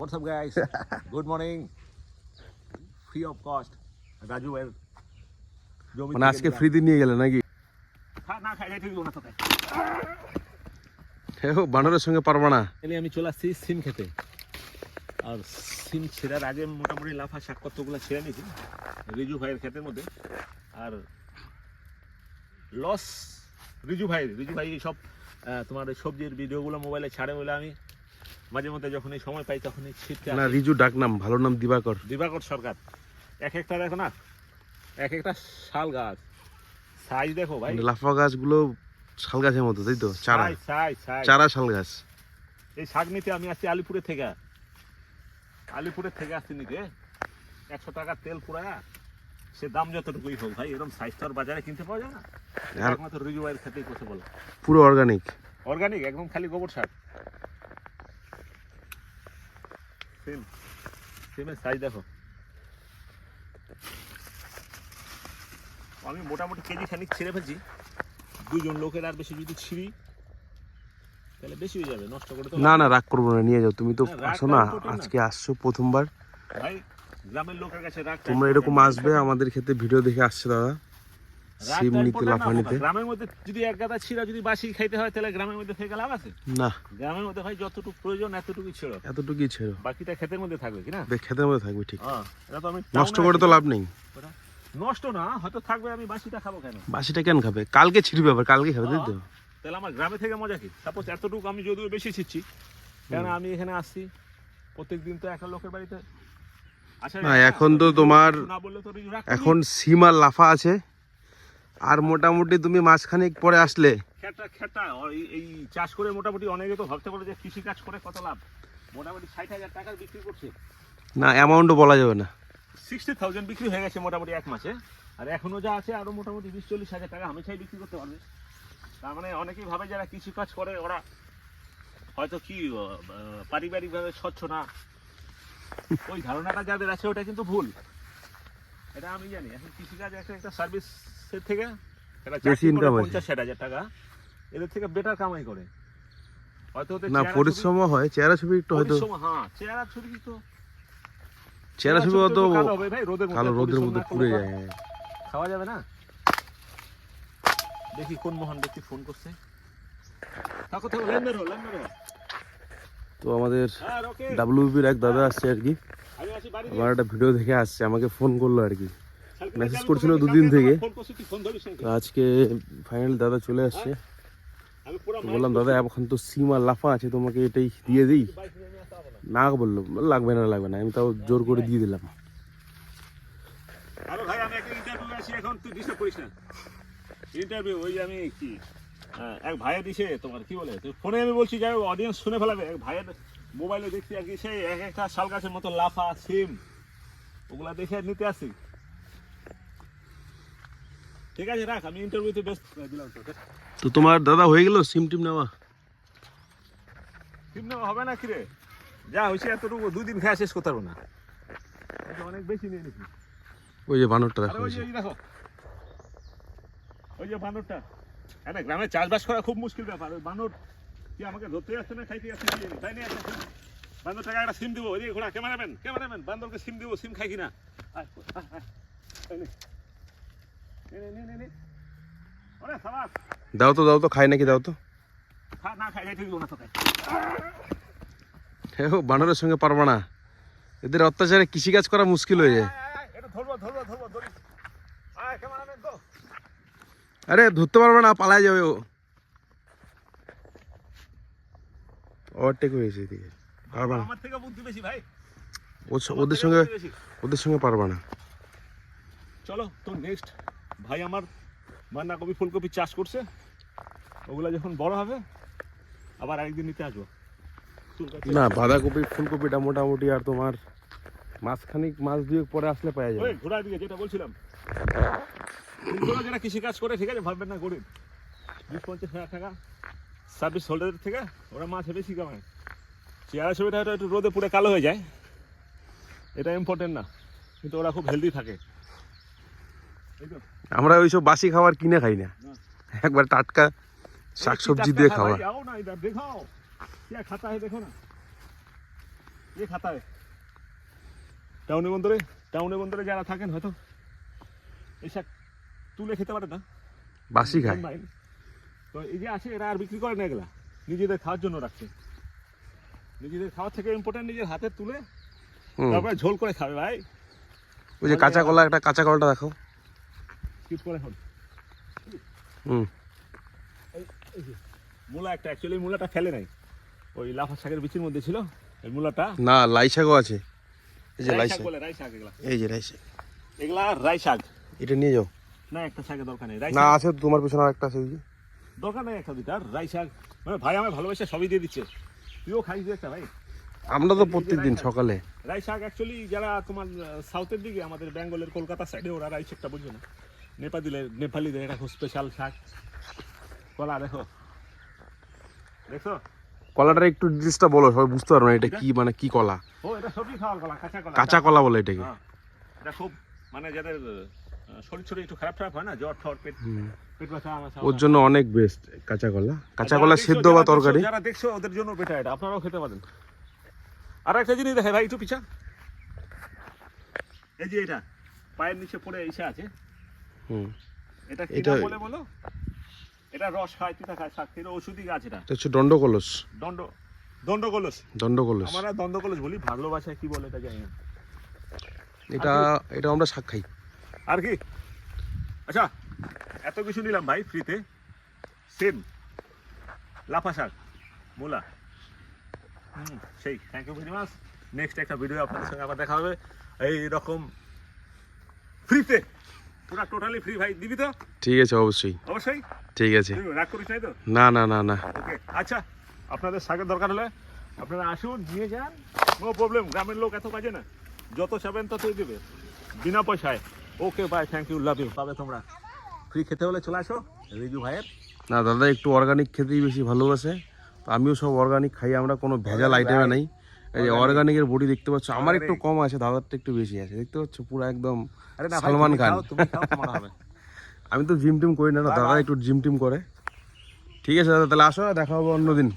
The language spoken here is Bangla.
What's up, guys? Good morning. Free of cost. Raju জমি মানে আজকে। ফ্রিতে নিয়ে গেলে নাকি না খাই ঠিক না তোকে হে ও, বানরের সঙ্গে পারবা না আমি চলে আসছি সিম খেতে আর সিম ছেঁড়ার আগে মোটামুটি লাফা শাকপত্রগুলো ছেড়ে নিয়েছি রিজু ভাইয়ের ক্ষেতের মধ্যে আর লস রিজু ভাই রিজু ভাই সব তোমার সবজির ভিডিওগুলো মোবাইলে ছাড়ে বলে আমি মাঝে মধ্যে যখন এই সময় পাই তখনই ছিটতে না রিজু ডাক নাম ভালো নাম দিবাকর। দিবাকর সরকার। এক একটা দেখো না এক একটা শাল গাছ। সাইজ দেখো ভাই। মানে লাফা গাছগুলো শাল গাছের মতো তাই তো? চারা। চারা শাল গাছ। এই শাক নিতে আমি আসছি আলিপুরে থেকে। আলিপুরের থেকে আসছি নিতে। একশো টাকার তেল পুরায়া। সে দাম যতটুকুই হোক ভাই এরকম সাইজ তো আর বাজারে কিনতে পাওয়া যায় না। একমাত্র রিজু ভাইয়ের খেতেই কথা বলো পুরো অর্গানিক অর্গানিক একদম খালি গোবর সার। সেম সেমের সাইজ দেখো। আমি মোটামুটি কেজি খানিক ছিঁড়ে ফেলছি। দুজন লোকের আর বেশি যদি ছিঁড়ি তাহলে বেশি হয়ে যাবে নষ্ট করে না না রাগ করব না নিয়ে যাও। তুমি তো আসো না। আজকে আসছো প্রথমবার। ভাই গ্রামের লোকের কাছে রাগ তোমরা এরকম আসবে আমাদের ক্ষেত্রে ভিডিও দেখে আসছে দাদা। সিম নিতে লাফা নিতে। গ্রামের মধ্যে যদি এক গাদা ছিঁড়া যদি বাসি খাইতে হয় তাহলে গ্রামের মধ্যে থেকে লাভ আছে? না। গ্রামের মধ্যে ভাই যতটুকু প্রয়োজন এতটুকুই ছিল এতটুকুই ছিল বাকিটা ক্ষেতের মধ্যে থাকবে কি না? খেতে মধ্যে থাকবে ঠিক। হ্যাঁ, এটা তো আমি নষ্ট করে তো লাভ নেই। নষ্ট না হয়তো থাকবে আমি বাসিটা খাব কেন? বাসিটা কেন খাবে? কালকে ছিড়বে আবার কালকে খাবে তাই তো? তাহলে আমার গ্রামে থেকে মজা কি? সাপোজ এতটুকু আমি যদিও বেশি ছিচ্ছি কেন আমি এখানে আসছি? প্রত্যেক দিন তো একটা লোকের বাড়িতে। না, এখন তো তোমার না বললে তো রিজু এখন সিম আর লাফা আছে। আর মোটামুটি তুমি মাঝখানেক পরে আসলে। খেটা খেটা ও- এই- চাষ করে মোটামুটি অনেকে তো ভাবতে পারে যে কৃষি কাজ করে কত লাভ। মোটামুটি ষাট হাজার টাকার বিক্রি করছে। না অ্যামাউন্টও বলা যাবে না। সিক্সটি থাউজেন্ড বিক্রি হয়ে গেছে মোটামুটি এক মাসে। আর এখনও যা আছে আরও মোটামুটি বিশ চল্লিশ হাজার টাকা হামেশাই বিক্রি করতে পারবে। তার মানে অনেকেই ভাবে যারা কৃষি কাজ করে ওরা হয়তো কি পারিবারিকভাবে স্বচ্ছ না। ওই ধারণাটা যাদের আছে ওটা কিন্তু ভুল। এটা আমি জানি। এখন কৃষিকাজ একটা একটা সার্ভিসের থেকে বেশি চাকরি করে পঞ্চাশ ষাট হাজার টাকা। এদের থেকে বেটার কামাই করে। হয়তো না চেহারা ছবি- পরিশ্রম হয় চেহারা ছবি একটু হয়তো হ্যাঁ চেহারা ছবি তো? চেহারা ছবি অত কালো রোদের মধ্যে কালো রোদের পরিশ্রম মধ্যে না পুড়ে যায় হ্যাঁ। খাওয়া যাবে না? দেখি কোন মহান ব্যক্তি ফোন করছে। থাকো থাকো লাইন বেরো লাইন বেরো তো আমাদের হ্যাঁ ডাব্লিউবির এক দাদা আসছে আর কি। আমি আমার একটা ভিডিও দেখে আসছে আমাকে ফোন করল আর কি। আমি করছিল দুদিন থেকে। আজকে ফাইনাল দাদা চলে আসছে। বললাম দাদা এখন তো সিম আর লাফা আছে তোমাকে এটাই দিয়ে দিই। না বলল লাগবে না লাগবে না। আমি তাও জোর করে দিয়ে দিলাম। আমি কি হ্যাঁ, এক তোমার বলে? ফোনে আমি বলছি অডিয়েন্স শুনে ফেলাবে। এক মোবাইলে দেখছি আর কি সেই এক একটা শাল গাছের মতো লাফা সিম ওগুলা দেখে নিতে আসি। ঠিক আছে রাখ আমি ইন্টারভিউতে ব্যস্ত। দিলাম তোকে। তো তোমার দাদা হয়ে গেল সিম টিম নেওয়া? সিম নেওয়া হবে না কিরে? যা হয়েছে এতটুকু দুদিন খেয়ে শেষ করতে পারব না। অনেক বেশি নিয়ে নিছি। ওই যে বানরটা আরে ওই যে দেখো। ওই যে বানরটা। হ্যাঁ গ্রামে চাষবাস করা খুব মুশকিল ব্যাপার। ওই বানর কি আমাকে ধরতে যাচ্ছে না খাইতে যাচ্ছে তাই নিয়ে সিম- বান্দর টাকা একটা সিম দিব। ওই ঘোড়া ক্যামেরাম্যান ক্যামেরাম্যান বান্দরকে সিম দিব সিম খাই কিনা? আয়, আয়, দাও তো দাও তো খাই নাকি দাও তো। খা না খাই খাই ঠিক না তোকে। হে ও, বানরের সঙ্গে পারবা না। এদের অত্যাচারে কৃষিকাজ করা মুশকিল হয়ে যায়। আরে ধরতে পারবে না পালায় যাবে ও। ওভারটেক হয়েছে এদিকে। পারবা না। ওদের সঙ্গে ওদের সঙ্গে পারবা না। চলো তো নেক্সট ভাই আমার বাঁধাকপি ফুলকপি চাষ করছে। ওগুলা যখন বড় হবে আবার আরেকদিন নিতে আসব। না বাঁধাকপি ফুলকপিটা মোটামুটি আর তোমার মাঝখানিক মাছ দুয়েক পরে আসলে পাওয়া ওই যাবে ঘোড়া দিকে যেটা বলছিলাম। তোরা যারা কৃষি কাজ করে ঠিক আছে ভাববেন না গরিব। বিশ পঞ্চাশ হাজার টাকা সার্ভিস হোল্ডারের থেকে ওরা মাছে বেশি কামায় চেয়ারা ছবিটা হয়তো একটু রোদে পুরো কালো হয়ে যায়। এটা ইম্পর্টেন্ট না কিন্তু ওরা খুব হেলদি থাকে। এই তো। আমরা ওইসব বাসি খাবার কিনে খাই না একবার টাটকা শাকসবজি দিয়ে খাওয়া দেখো না খাতায় টাউনে বন্দরে টাউনে বন্দরে যারা থাকেন হয়তো এই শাক তুলে খেতে পারে না বাসি খায় তো এই যে আছে এরা আর বিক্রি করে না এগুলা নিজেদের খাওয়ার জন্য রাখছে নিজেদের খাওয়ার থেকে ইম্পর্টেন্ট নিজের হাতে তুলে তারপরে ঝোল করে খাবে ভাই ওই যে কাঁচা কলা একটা কাঁচা কলাটা দেখো স্কিপ করে এখন? হুম। মূলা একটা অ্যাকচুয়ালি মূলাটা ফেলে নাই। ওই লাফা শাকের বিচির মধ্যে ছিল এই মূলাটা। না লাই শাকও আছে। এই যে লাই শাক শাক। বলে রাই শাক এগুলা। এই যে লাই শাক। এগুলা রাই শাক। এটা নিয়ে যাও। না একটা শাকের দরকার নেই রাই না আছে তোমার পেছনে একটা আছে ওই যে। দরকার নেই একটা দুটা রাই শাক। মানে ভাই আমার ভালোবাসা সবই দিয়ে দিচ্ছে। তুইও খাইস একটা ভাই। আমরা তো প্রত্যেকদিন সকালে। রাই শাক অ্যাকচুয়ালি যারা তোমার সাউথের দিকে আমাদের বেঙ্গলের কলকাতা সাইডে ওরা রাই শাকটা বুঝবে না। নেপালিদের নেপালিদের এটা খুব স্পেশাল শাক। কলা দেখো। দেখছ? কলাটার একটু ডিটেলসটা বলো সবাই বুঝতে পারবে না এটা কি মানে কি কলা? ও এটা সবজি খাওয়ার কলা কাঁচা কলা। কাঁচা কলা বলে এটাকে। হ্যাঁ। এটা খুব মানে যাদের শরীর শরীর একটু খারাপ খারাপ হয় না জ্বর ঠর পেট পেট ব্যথা আমাশা ওর জন্য অনেক বেস্ট কাঁচা কলা। কাঁচা কলা সেদ্ধ বা তরকারি। যারা দেখছ ওদের জন্য বেটা এটা। আপনারাও খেতে পারেন। আর একটা জিনিস দেখে ভাই একটু পিছা। এই যে এটা পায়ের নিচে পড়ে এসে আছে। এটা কি এটা- বলে বলো? এটা রস খায় তিতা খায় শাক এটা ওষুধি গাছ এটা এটা হচ্ছে দণ্ডকলস। দণ্ড দণ্ডকলস? দণ্ডকলস। আমরা দণ্ডকলস বলি ভালোবাসায় কি বলে এটা জানি না। এটা এটা আমরা শাক খাই। আর কি? আচ্ছা এত কিছু নিলাম ভাই ফ্রিতে। সেম। লাফা শাক মূলা। হুম, সেই। Thank you very much next একটা ভিডিও আপনাদের সঙ্গে আবার দেখা হবে। এই রকম ফ্রিতে পুরা টোটালি ফ্রি ভাই। দিবি তো? ঠিক আছে অবশ্যই। অবশ্যই? ঠিক আছে। তুই রাগ করিস নাই তো? না না না না। ওকে আচ্ছা আপনাদের শাকের দরকার হলে আপনারা আসুন নিয়ে যান। নো প্রবলেম গ্রামের লোক এত কাজে না। যত চাবেন ততই দেবে। বিনা পয়সায়। Okay bye thank you love you পাবে তোমরা। ফ্রি খেতে হলে চলে আসো রিজু ভাইয়ের। না দাদা একটু অর্গানিক খেতেই বেশি ভালোবাসে। তো আমিও সব অর্গানিক খাই আমরা কোনো ভেজাল আইটেমে নাই। এই যে অর্গানিকের বডি দেখতে পাচ্ছ আমার একটু কম আছে দাদারটা একটু বেশি আছে দেখতে পাচ্ছ পুরো একদম সালমান খান। আমি তো জিম টিম করি না দাদা একটু জিম টিম করে। ঠিক আছে দাদা তাহলে আসো দেখা হবে অন্যদিন।